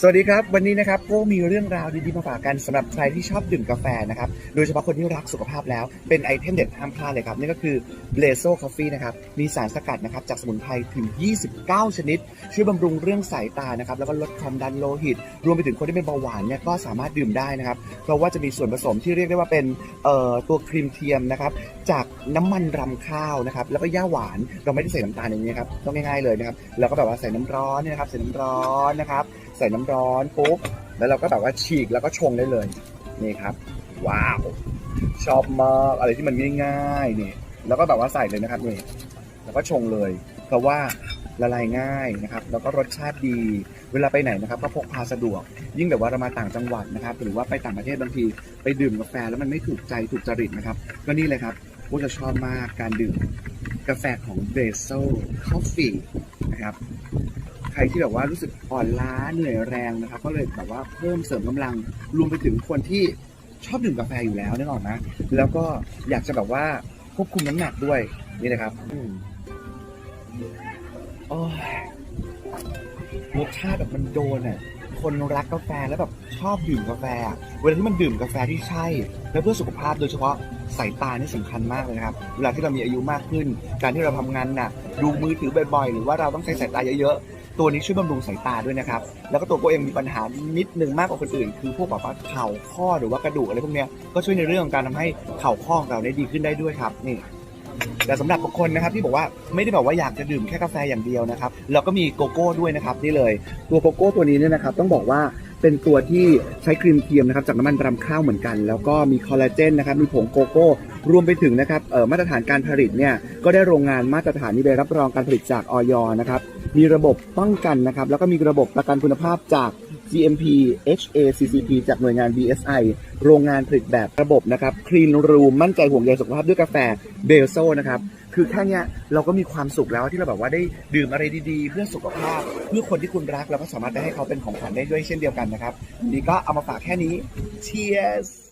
สวัสดีครับ วันนี้นะครับก็มีเรื่องราวดีๆมาฝากกันสำหรับใครที่ชอบดื่มกาแฟนะครับโดยเฉพาะคนที่รักสุขภาพแล้วเป็นไอเทมเด็ดห้ามพลาดเลยครับนั่ก็คือ b l a z o Coffee นะครับมีสารสกัดนะครับจากสมุนไพรถึง 29 ชนิด ช่วยบำรุงเรื่องสายตานะครับแล้วก็ลดความดันโลหิต รวมไปถึงคนที่เป็นเบาหวานเนี่ยก็สามารถดื่มได้นะครับเพราะว่าจะมีส่วนผสมที่เรียกได้ว่าเป็นตัวครีมเทียมนะครับจากน้ำมันรำข้าวนะครับแล้วก็ย่าหวานเราไม่ได้ใส่น้ำตาลอย่างนี้ครับต้องง่ายๆเลยนะครับแล้วก็แบบว่าใส่น้ำร้อนเนี่ยนะครับใส่น้ำร้อนนะครับใส่น้ำร้อนปุ๊บแล้วเราก็แบบว่าฉีกแล้วก็ชงได้เลยนี่ครับ ว้าว ชอบมากอะไรที่มันง่ายๆนี่แล้วก็แบบว่าใส่เลยนะครับนี่แล้วก็ชงเลย เพราะว่าละลายง่ายนะครับ แล้วก็รสชาติดี เวลาไปไหนนะครับ ก็พกพาสะดวก ยิ่งแบบว่าเรามาต่างจังหวัดนะครับ หรือว่าไปต่างประเทศบางทีไปดื่มกาแฟแล้วมันไม่ถูกใจถูกจริตนะครับ ก็นี่เลยครับพวกจะชอบมากการดื่มกาแฟของเบโซ Coffee นะครับ ใครที่แบบว่ารู้สึกอ่อนล้าเหนื่อยแรงนะครับ ก็เลยแบบว่าเพิ่มเสริมกำลังรวมไปถึงคนที่ชอบดื่มกาแฟอยู่แล้วนึกออกนะแล้วก็อยากจะแบบว่าควบคุมน้ำหนักด้วยนี่นะครับอืมโอ้ยรสชาติแบบมันโดนอะคนรักกาแฟแล้วแบบชอบดื่มกาแฟอะเวลาที่มันดื่มกาแฟที่ใช่ แล้วเพื่อสุขภาพโดยเฉพาะสายตานี่สำคัญมากเลยนะครับ เวลาที่เรามีอายุมากขึ้น การที่เราทำงานหนักดูมือถือบ่อยๆ หรือว่าเราต้องใช้สายตาเยอะ ตัวนี้ช่วยบำรุงสายตาด้วยนะครับ แล้วก็ตัวโกเองมีปัญหานิดนึงมากกว่าคนอื่น คือพวกแบบว่าเข่าข้อหรือว่ากระดูกอะไรพวกเนี้ยก็ช่วยในเรื่องของการทำให้เข่าข้อของเราได้ดีขึ้นได้ด้วยครับนี่แต่สำหรับบางคนนะครับที่บอกว่าไม่ได้แบบว่าอยากจะดื่มแค่กาแฟอย่างเดียวนะครับเราก็มีโกโก้ด้วยนะครับนี่เลย ตัวโกโก้ตัวนี้เนี่ยนะครับต้องบอกว่า เป็นตัวที่ใช้ครีมเทียมนะครับจากน้ำมันรำข้าวเหมือนกัน แล้วก็มีคอลลาเจนนะครับมีผงโกโก้ รวมไปถึงนะครับเอ่อมาตรฐานการผลิตเนี่ยก็ได้โรงงานมาตรฐานนี้ใบรับรองการผลิตจากออยนะครับมีระบบป้องกันนะครับแล้วก็มีระบบประกันคุณภาพจาก GMP HACCP จากหน่วยงาน BSI โรงงานผลิตแบบระบบนะครับ Clean Room มั่นใจห่วงใยสุขภาพด้วยกาแฟเบลโซนะครับ คือแค่เนี้ยเราก็มีความสุขแล้วที่เราแบบว่าได้ดื่มอะไรดีๆ เพื่อสุขภาพ เพื่อคนที่คุณรักเราก็สามารถไปให้เขาเป็นของขวัญได้ด้วยเช่นเดียวกันนะครับนี่ก็เอามาฝากแค่นี้ Cheers